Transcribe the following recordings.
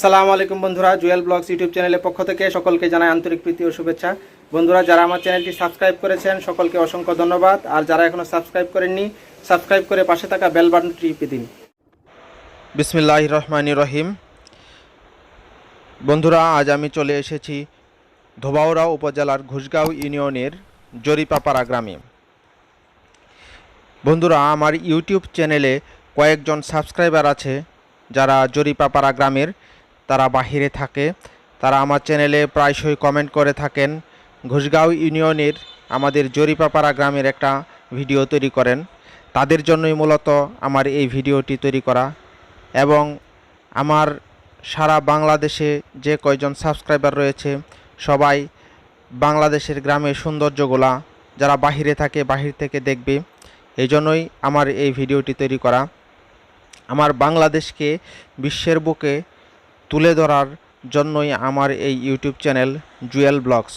আসসালামু আলাইকুম বন্ধুরা, জুয়েল ব্লগস ইউটিউব চ্যানেলের পক্ষ থেকে সকলকে জানাই আন্তরিক প্রীতি ও শুভেচ্ছা। বন্ধুরা, যারা আমার চ্যানেলটি সাবস্ক্রাইব করেছেন, সকলকে অসংখ্য ধন্যবাদ। আর যারা এখনও সাবস্ক্রাইব করেননি, সাবস্ক্রাইব করে পাশে থাকা বেল বাটনটি টিপে দিন। বিসমিল্লাহ রহমান রহিম। বন্ধুরা, আজ আমি চলে এসেছি ধোবাউড়া উপজেলার ঘুষগাঁও ইউনিয়নের জরিপাপাড়া গ্রামে। বন্ধুরা, আমার ইউটিউব চ্যানেলে কয়েকজন সাবস্ক্রাইবার আছে যারা জরিপাপাড়া গ্রামের। তারা বাহিরে থাকে। তারা আমার চ্যানেলে প্রায়শই কমেন্ট করে থাকেন। ঘুষগাঁও ইউনিয়নের আমাদের জরিপাপাড়া গ্রামের একটা ভিডিও তৈরি করেন। তাদের জন্যই মূলত আমার এই ভিডিওটি তৈরি করা। এবং আমার সারা বাংলাদেশে যে কয়জন সাবস্ক্রাইবার রয়েছে, সবাই বাংলাদেশের গ্রামের সৌন্দর্যগুলা যারা বাহিরে থাকে, বাহির থেকে দেখবে। এই জন্যই আমার এই ভিডিওটি তৈরি করা। আমার বাংলাদেশকে, বিশ্বের বুকে তুলে ধরার জন্যই আমার এই ইউটিউব চ্যানেল জুয়েল ব্লগস।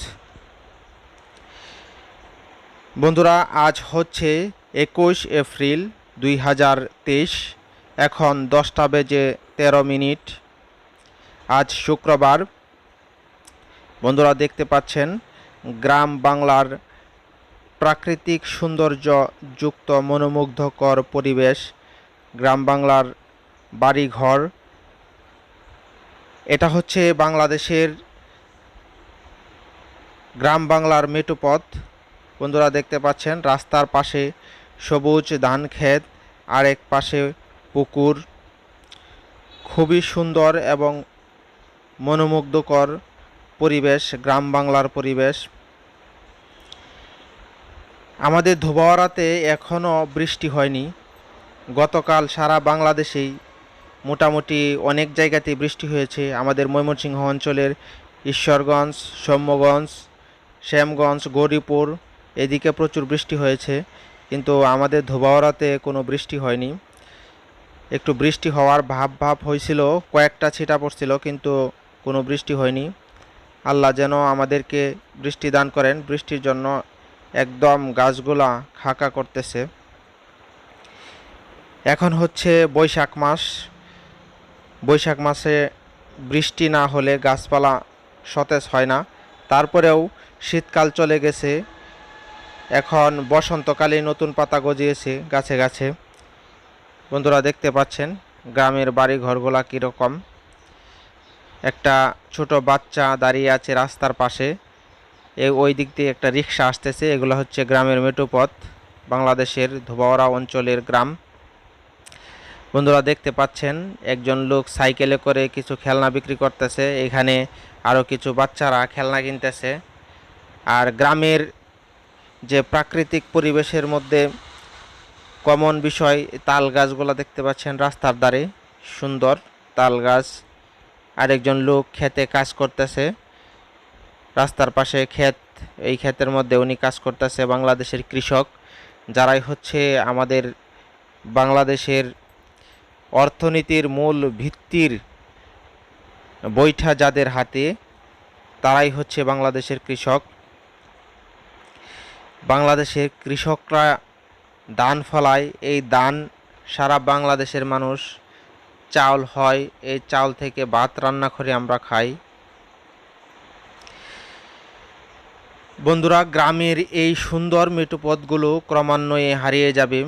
বন্ধুরা, আজ হচ্ছে একুশ এপ্রিল দুই হাজার তেইশ, এখন দশটা বেজে তেরো মিনিট। আজ শুক্রবার। বন্ধুরা, দেখতে পাচ্ছেন, গ্রাম বাংলার প্রাকৃতিক সৌন্দর্য যুক্ত মনোমুগ্ধকর পরিবেশ, গ্রাম বাংলার বাড়িঘর এটা হচ্ছে বাংলাদেশের গ্রাম বাংলার মেটুপথ বন্ধুরা দেখতে পাচ্ছেন, রাস্তার পাশে সবুজ ধান ক্ষেত, আরেক পাশে পুকুর। খুবই সুন্দর এবং মনোমুগ্ধকর পরিবেশ, গ্রাম বাংলার পরিবেশ। আমাদের ধোবাওয়ারাতে এখনও বৃষ্টি হয়নি। গতকাল সারা বাংলাদেশেই মোটামুটি অনেক জায়গাতেই বৃষ্টি হয়েছে। আমাদের ময়মনসিংহ অঞ্চলের ঈশ্বরগঞ্জ, সৌম্যগঞ্জ, শ্যামগঞ্জ, গৌরীপুর, এদিকে প্রচুর বৃষ্টি হয়েছে। কিন্তু আমাদের ধোবাওয়ারাতে কোনো বৃষ্টি হয়নি। একটু বৃষ্টি হওয়ার ভাব ভাব হয়েছিল, কয়েকটা ছিটা পড়ছিল, কিন্তু কোনো বৃষ্টি হয়নি। আল্লাহ যেন আমাদেরকে বৃষ্টি দান করেন। বৃষ্টির জন্য একদম গাছগুলা খাকা করতেছে। এখন হচ্ছে বৈশাখ মাস। বৈশাখ মাসে বৃষ্টি না হলে গাছপালা সতেজ হয় না। তারপরেও শীতকাল চলে গেছে। এখন বসন্তকালে নতুন পাতা গজিয়েছে গাছে গাছে। বন্ধুরা দেখতে পাচ্ছেন গ্রামের বাড়ি ঘরগুলা কীরকম। একটা ছোট বাচ্চা দাঁড়িয়ে আছে রাস্তার পাশে। এ ওই দিক দিয়ে একটা রিক্সা আসতেছে। এগুলো হচ্ছে গ্রামের মেটুপথ বাংলাদেশের ধোবাওয়ারা অঞ্চলের গ্রাম। বন্ধুরা দেখতে পাচ্ছেন, একজন লোক সাইকেলে করে কিছু খেলনা বিক্রি করতেছে, এখানে আরও কিছু বাচ্চারা খেলনা কিনতেছে। আর গ্রামের যে প্রাকৃতিক পরিবেশের মধ্যে কমন বিষয়, তাল গাছগুলো দেখতে পাচ্ছেন রাস্তার ধারে, সুন্দর তাল গাছ। আরেকজন লোক খেতে কাজ করতেছে, রাস্তার পাশে ক্ষেত, এই ক্ষেতের মধ্যে উনি কাজ করতেছে, বাংলাদেশের কৃষক, যারাই হচ্ছে আমাদের বাংলাদেশের অর্থনীতির মূল ভিত্তির বৈঠা যাদের হাতে, তারাই হচ্ছে বাংলাদেশের কৃষক। বাংলাদেশের কৃষকরা দান ফলায়, এই দান সারা বাংলাদেশের মানুষ চাউল হয়, এই চাউল থেকে ভাত রান্না করে আমরা খাই। বন্ধুরা, গ্রামের এই সুন্দর মেটুপথগুলো ক্রমান্বয়ে হারিয়ে যাবে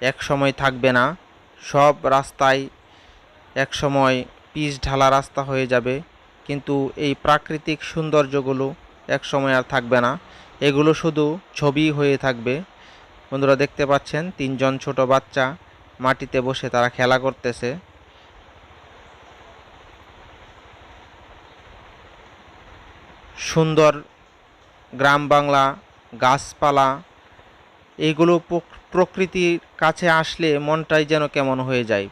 এক সময় থাকবে না। সব রাস্তায় এক সময় পিচ ঢালা রাস্তা হয়ে যাবে, কিন্তু এই প্রাকৃতিক সৌন্দর্যগুলো এক সময় আর থাকবে না। এগুলো শুধু ছবি হয়ে থাকবে। বন্ধুরা দেখতে পাচ্ছেন, তিনজন ছোট বাচ্চা মাটিতে বসে তারা খেলা করতেছে। সুন্দর গ্রাম বাংলা গাছপালা প্রক- প্রকৃতির কাছে আসলে মনটাই যেন কেমন হয়ে যায়।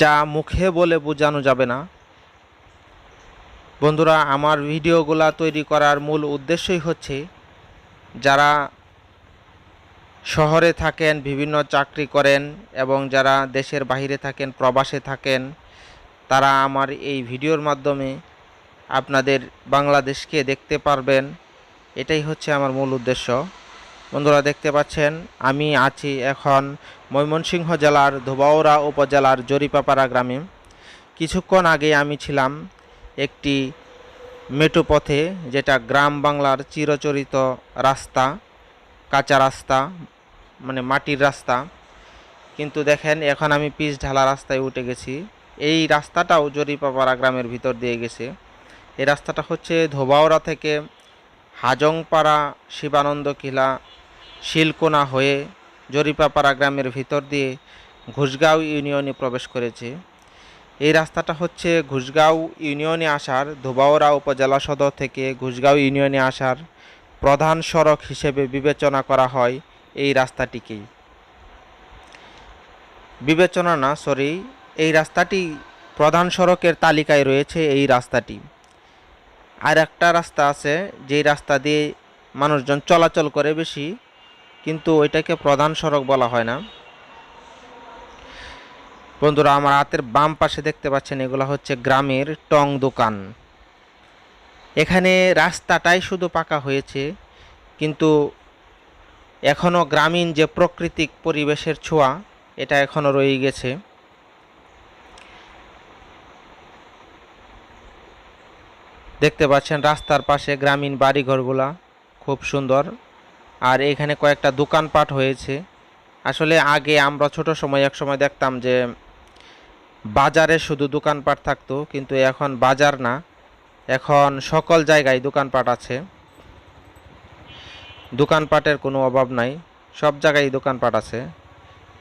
যা মুখে বলে বোঝানো যাবে না। বন্ধুরা, আমার ভিডিওগুলা তৈরি করার মূল উদ্দেশ্যই হচ্ছে, যারা শহরে থাকেন, বিভিন্ন চাকরি করেন এবং যারা দেশের বাইরে থাকেন, প্রবাসে থাকেন, তারা আমার এই ভিডিওর মাধ্যমে আপনাদের বাংলাদেশকে দেখতে পারবেন। এটাই হচ্ছে আমার মূল উদ্দেশ্য। বন্ধুরা দেখতে পাচ্ছেন, আমি আছি এখন ময়মনসিংহ জেলার ধোবাউড়া উপজেলার জরিপাপাড়া গ্রামে। কিছুক্ষণ আগে আমি ছিলাম একটি মেট্রো পথে, যেটা গ্রাম বাংলার চিরচরিত রাস্তা, কাঁচা রাস্তা মানে মাটির রাস্তা। কিন্তু দেখেন, এখন আমি পিচ ঢালা রাস্তায় উঠে গেছি। এই রাস্তাটাও জরিপাপাড়া গ্রামের ভিতর দিয়ে গেছে। এই রাস্তাটা হচ্ছে ধোবাওরা থেকে হাজংপাড়া শিবানন্দ কিলা শিলকোনা হয়ে জরিপাপাড়া গ্রামের ভিতর দিয়ে ঘুষগাঁও ইউনিয়নে প্রবেশ করেছে। এই রাস্তাটা হচ্ছে ঘুষগাঁও ইউনিয়নে আসার ধোবাওড়া উপজেলা সদর থেকে ঘুষগাঁও ইউনিয়নে আসার প্রধান সড়ক হিসেবে বিবেচনা করা হয় এই রাস্তাটিকেই। বিবেচনা না সরি এই রাস্তাটি প্রধান সড়কের তালিকায় রয়েছে এই রাস্তাটি। আর একটা রাস্তা আছে, যেই রাস্তা দিয়ে মানুষজন চলাচল করে বেশি কিন্তু ওইটাকে প্রধান সড়ক বলা হয় না। বন্ধুরা, আমার হাতের বাম পাশে দেখতে পাচ্ছেন, এগুলো হচ্ছে গ্রামের টং দোকান। এখানে রাস্তাটাই শুধু পাকা হয়েছে, কিন্তু এখনও গ্রামীণ যে প্রাকৃতিক পরিবেশের ছোঁয়া, এটা এখনও রয়ে গেছে। দেখতে পাচ্ছেন রাস্তার পাশে গ্রামীণ বাড়িঘরগুলা, খুব সুন্দর। আর এখানে কয়েকটা দোকানপাট হয়েছে। আসলে আগে আমরা ছোট সময় এক সময় দেখতাম যে বাজারে শুধু দোকানপাট থাকতো, কিন্তু এখন বাজার না। এখন সকল জায়গায় দোকানপাট আছে। দোকানপাটের কোনো অভাব নাই, সব জায়গায় দোকানপাট আছে।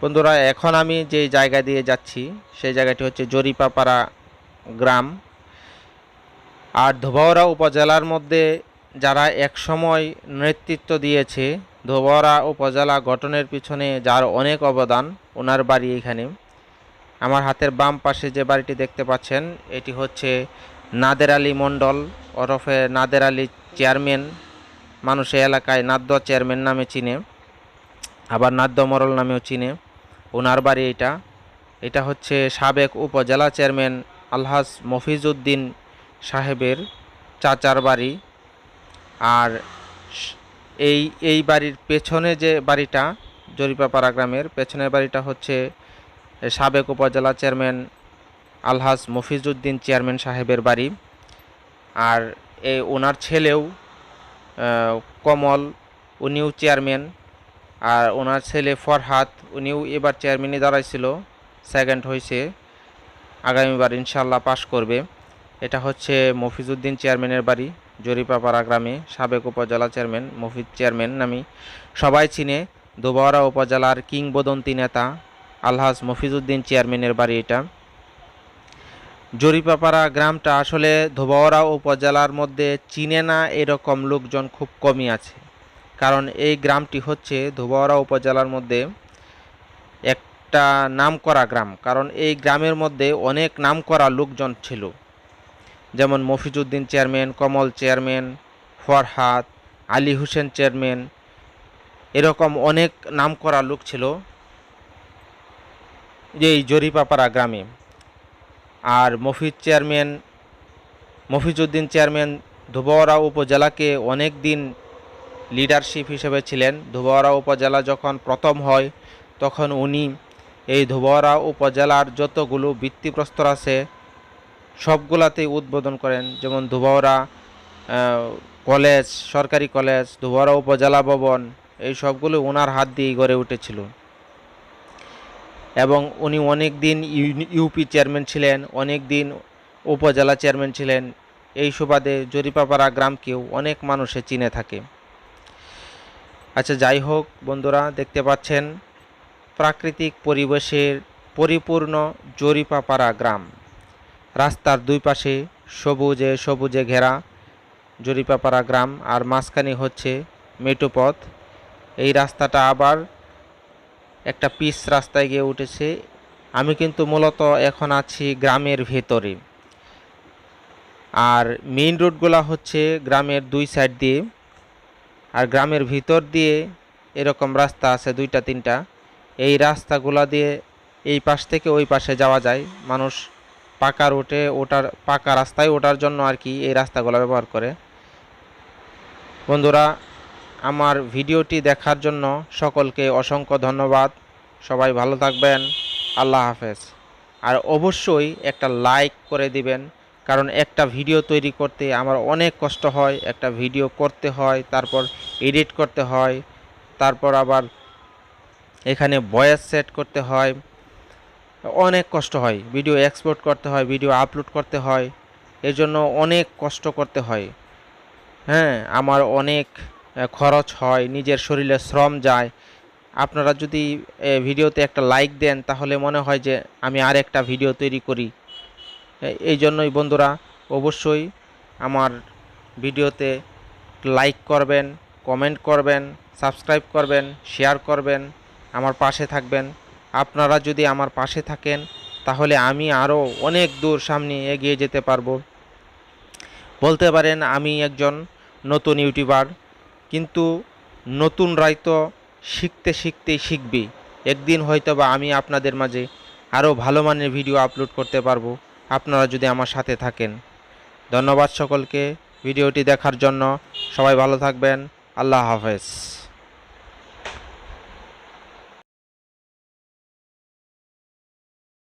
বন্ধুরা, এখন আমি যে জায়গা দিয়ে যাচ্ছি, সেই জায়গাটি হচ্ছে জরিপাপাড়া গ্রাম। আর ধোবাওড়া উপজেলার মধ্যে যারা একসময় নেতৃত্ব দিয়েছে, ধোবরা উপজেলা গঠনের পিছনে যার অনেক অবদান ওনার বাড়ি এখানে। আমার হাতের বাম পাশে যে বাড়িটি দেখতে পাচ্ছেন, এটি হচ্ছে নাদের আলী মণ্ডল, ওরফে নাদের আলী চেয়ারম্যান। মানুষ এলাকায় নাদ্য চেয়ারম্যান নামে চিনে, আবার নাদ্য মরল নামেও চিনে। ওনার বাড়ি এটা। এটা হচ্ছে সাবেক উপজেলা চেয়ারম্যান আলহাজ মফিজউদ্দিন সাহেবের চাচার বাড়ি। আর এই এই বাড়ির পেছনে যে বাড়িটা জরিপাপাড়া গ্রামের, পেছনের বাড়িটা হচ্ছে সাবেক উপজেলা চেয়ারম্যান আলহাজ মফিজউদ্দিন চেয়ারম্যান সাহেবের বাড়ি। আর এই ওনার ছেলেও কমল, উনিও চেয়ারম্যান। আর ওনার ছেলে ফরহাদ, উনিও এবার চেয়ারম্যানই দাঁড়াইছিল সেকেন্ড হয়েছে আগামীবার ইনশাল্লাহ পাশ করবে। এটা হচ্ছে মফিজউদ্দিন চেয়ারম্যানের বাড়ি। জরিপাপাড়া গ্রামে সাবেক উপজেলা চেয়ারম্যান, মফিজ চেয়ারম্যান নামি সবাই চিনে দুবাওয়ারা উপজেলার কিংবদন্তি নেতা আলহাজ মফিজউদ্দিন চেয়ারম্যানের বাড়ি এটা। জরিপাপাড়া গ্রামটা আসলে ধোবাওয়ারা উপজেলার মধ্যে চিনে না এরকম লোকজন খুব কমই আছে। কারণ এই গ্রামটি হচ্ছে ধোবাওয়ারা উপজেলার মধ্যে একটা নামকরা গ্রাম। কারণ এই গ্রামের মধ্যে অনেক নামকরা লোকজন ছিল। যেমন Mofizuddin chairman, Kamal chairman, Farhad, Ali Hossain chairman, এরকম অনেক নামকরা লোক ছিল এই জরিপাপাড়া গ্রামে। আর মফিজ চেয়ারম্যান, মফিজউদ্দিন চেয়ারম্যান ধুবাওয়ারা উপজেলাকে অনেক দিন লিডারশিপ হিসেবে ছিলেন। ধুবাওয়ারা উপজেলা যখন প্রথম হয়, তখন উনি এই ধুবাওয়ারা উপজেলার যতগুলো ভিত্তিপ্রস্তর আছে সবগুলাতেই উদ্বোধন করেন, যেমন ধুবাওড়া কলেজ, সরকারি কলেজ ধুবাওড়া উপজেলা ভবন, এই সবগুলো ওনার হাত দিয়েই গড়ে উঠেছিল। এবং উনি অনেক দিন ইউপি চেয়ারম্যান ছিলেন অনেক দিন উপজেলা চেয়ারম্যান ছিলেন। এই সুবাদে জরিপাপাড়া গ্রামকেও অনেক মানুষে চিনে থাকে। আচ্ছা যাই হোক বন্ধুরা, দেখতে পাচ্ছেন প্রাকৃতিক পরিবেশের পরিপূর্ণ জরিপাপাড়া গ্রাম। রাস্তার দুই পাশে সবুজে সবুজে ঘেরা জরিপাপাড়া গ্রাম, আর মাঝখানে হচ্ছে মেটু পথ। এই রাস্তাটা আবার একটা পিচ রাস্তায় গিয়ে উঠেছে। আমি কিন্তু মূলত এখন আছি গ্রামের ভেতরে। আর মেইন রোডগুলো হচ্ছে গ্রামের দুই সাইড দিয়ে। আর গ্রামের ভিতর দিয়ে এরকম রাস্তা আছে দুইটা তিনটা। এই রাস্তাগুলা দিয়ে এই পাশ থেকে ওই পাশে যাওয়া যায়। মানুষ পাকা রুটে ওঠার পাকা রাস্তায় ওঠার জন্য আর কি এই রাস্তাগুলো ব্যবহার করে। বন্ধুরা, আমার ভিডিওটি দেখার জন্য সকলকে অসংখ্য ধন্যবাদ। সবাই ভালো থাকবেন। আল্লাহ হাফেজ। আর অবশ্যই একটা লাইক করে দিবেন, কারণ একটা ভিডিও তৈরি করতে আমার অনেক কষ্ট হয়। একটা ভিডিও করতে হয়, তারপর এডিট করতে হয়, তারপর আবার এখানে ভয়েস সেট করতে হয়। অনেক কষ্ট হয়। ভিডিও এক্সপোর্ট করতে হয়, ভিডিও আপলোড করতে হয়। এর জন্য অনেক কষ্ট করতে হয়। হ্যাঁ আমার অনেক খরচ হয়, নিজের শরীরে শ্রম যায়। আপনারা যদি ভিডিওতে একটা লাইক দেন, তাহলে মনে হয় যে আমি আর একটা ভিডিও তৈরি করি। এই জন্যই বন্ধুরা, অবশ্যই আমার ভিডিওতে লাইক করবেন কমেন্ট করবেন সাবস্ক্রাইব করবেন শেয়ার করবেন, আমার পাশে থাকবেন। আপনারা যদি আমার পাশে থাকেন, তাহলে আমি আরও অনেক দূর সামনে এগিয়ে যেতে পারব। বলতে পারেন, আমি একজন নতুন ইউটিউবার, কিন্তু নতুনরাই তো শিখতে শিখতেই শিখবি। একদিন হয়তো বা আমি আপনাদের মাঝে আরও ভালো মানের ভিডিও আপলোড করতে পারব, আপনারা যদি আমার সাথে থাকেন। ধন্যবাদ সকলকে ভিডিওটি দেখার জন্য। সবাই ভালো থাকবেন। আল্লাহ হাফেজ।